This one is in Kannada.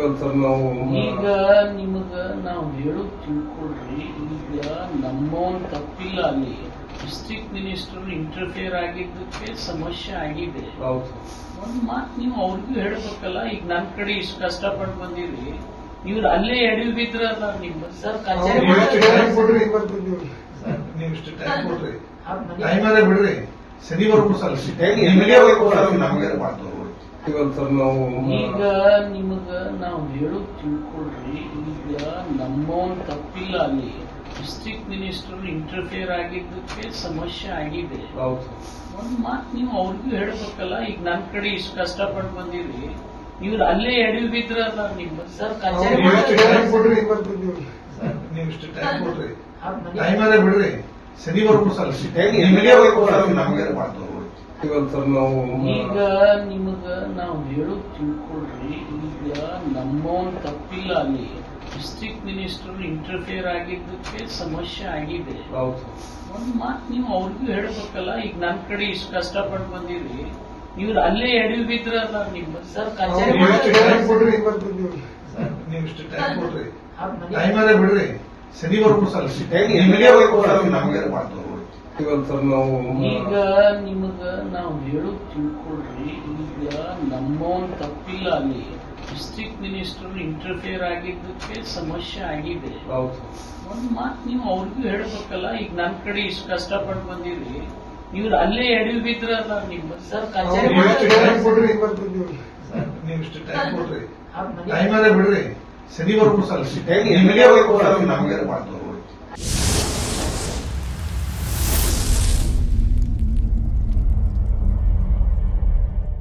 ಇವತ್ತು ಸರ್ ನಾವು. ಈಗ ನಿಮಗ ನಾವು ಹೇಳೋದು ತಿಳ್ಕೊಳ್ರಿ ಈಗ ನಮ್ಮವನ್ ತಪ್ಪಿಲ್ಲ ಅಲ್ಲಿ. ಡಿಸ್ಟ್ರಿಕ್ಟ್ ಮಿನಿಸ್ಟರ್ ಇಂಟರ್ಫಿಯರ್ ಆಗಿದ್ದಕ್ಕೆ ಸಮಸ್ಯೆ ಆಗಿದೆ. ಒಂದ್ ಮಾತು ನೀವು ಅವ್ರಿಗೂ ಹೇಳ್ಬೇಕಲ್ಲ ಈಗ ನನ್ ಕಡೆ ಇಷ್ಟು ಕಷ್ಟಪಟ್ಟು ಬಂದಿರಿ ನೀವು ಅಲ್ಲೇ ಎಡವಿ ಬಿದ್ರಲ್ಲ ನಿಮ್ ಸರ್ ಕಚೇರಿ ಅವ್ರು ಎಷ್ಟು time ಕೊಡ್ರಿ? ನೀವು ಇಷ್ಟು ಟೈಮ್ ಕೊಡ್ರಿ ಟೈಮರೇ ಬಿಡ್ರಿ. ಶನಿವಾರ ಸಲ್ಲಿಸಿ ನಿಮಗೆ ನಮಗೆ ಮಾಡ್ತಾರೆ ಈಗ ನಿಮಗ ನಾವು ಹೇಳೋದು ತಿಳ್ಕೊಳ್ರಿ ಈಗ ನಮ್ಮವನ್ ತಪ್ಪಿಲ್ಲ ಅಲ್ಲಿ. ಡಿಸ್ಟ್ರಿಕ್ಟ್ ಮಿನಿಸ್ಟರ್ ಇಂಟರ್ಫಿಯರ್ ಆಗಿದ್ದಕ್ಕೆ ಸಮಸ್ಯೆ ಆಗಿದೆ. ಒಂದ್ ಮಾತು ನೀವು ಅವ್ರಿಗೂ ಹೇಳ್ಬೇಕಲ್ಲ ಈಗ ನನ್ ಕಡೆ ಇಷ್ಟು ಕಷ್ಟಪಟ್ಟು ಬಂದಿರಿ ಇವ್ರು ಅಲ್ಲೇ ಎಡವಿ ಬಿದ್ರ ನಿಮ್ಮ ಸರ್ ಕಚೇರಿ ಅವ್ರು ಎಷ್ಟು ನೀವು ಇಷ್ಟು ಟೈಮ್ ಕೊಡ್ರಿ. ಹೌದ್ ಟೈಮರೇ ಬಿಡ್ರಿ. ಶನಿವಾರ ನಿಮಗೆ ನಮಗೆ ಮಾಡ್ತಾರೆ ಈಗ ನಿಮಗ ನಾವು ಹೇಳೋದು ತಿಳ್ಕೊಳ್ರಿ. ಈಗ ನಮ್ಮವನ್ ತಪ್ಪಿಲ್ಲ ಅಲ್ಲಿ ಡಿಸ್ಟ್ರಿಕ್ಟ್ ಮಿನಿಸ್ಟರ್ ಇಂಟರ್ಫಿಯರ್ ಆಗಿದ್ದಕ್ಕೆ ಸಮಸ್ಯೆ ಆಗಿದೆ. ಒಂದ್ ಮಾತು ನೀವು ಅವ್ರಿಗೂ ಹೇಳ್ಬೇಕಲ್ಲ ಈಗ ನನ್ ಕಡೆ ಇಷ್ಟು ಕಷ್ಟಪಟ್ಟು ಬಂದಿರಿ ನೀವು ಅಲ್ಲೇ ಎಡವಿ ಬಿದ್ರಲ್ಲ ನಿಮ್ಮ ಸರ್ ಕಚೇರಿ ಬಿಡ್ರಿ ಶನಿವರೆಗೂ ನಾವು ಈಗ ನಿಮಗ ನಾವು ಹೇಳೋದು ತಿಳ್ಕೊಳ್ರಿ ಈಗ ನಮ್ಮವನ್ ತಪ್ಪಿಲ್ಲ ಅಲ್ಲಿ. ಡಿಸ್ಟ್ರಿಕ್ಟ್ ಮಿನಿಸ್ಟರ್ ಇಂಟರ್ಫಿಯರ್ ಆಗಿದ್ದಕ್ಕೆ ಸಮಸ್ಯೆ ಆಗಿದೆ. ಒಂದ್ ಮಾತು ನೀವು ಅವ್ರಿಗೂ ಹೇಳ್ಬೇಕಲ್ಲ ಈಗ ನನ್ ಕಡೆ ಇಷ್ಟು ಕಷ್ಟಪಟ್ಟು ಬಂದಿರಿ ನೀವು ಅಲ್ಲೇ ಎಡವಿ ಬಿದ್ರಲ್ಲ ನಿಮ್ ಸರ್ ಕಚೇರಿ ಬಿಡ್ರಿ. ಶನಿವರೆಗೂ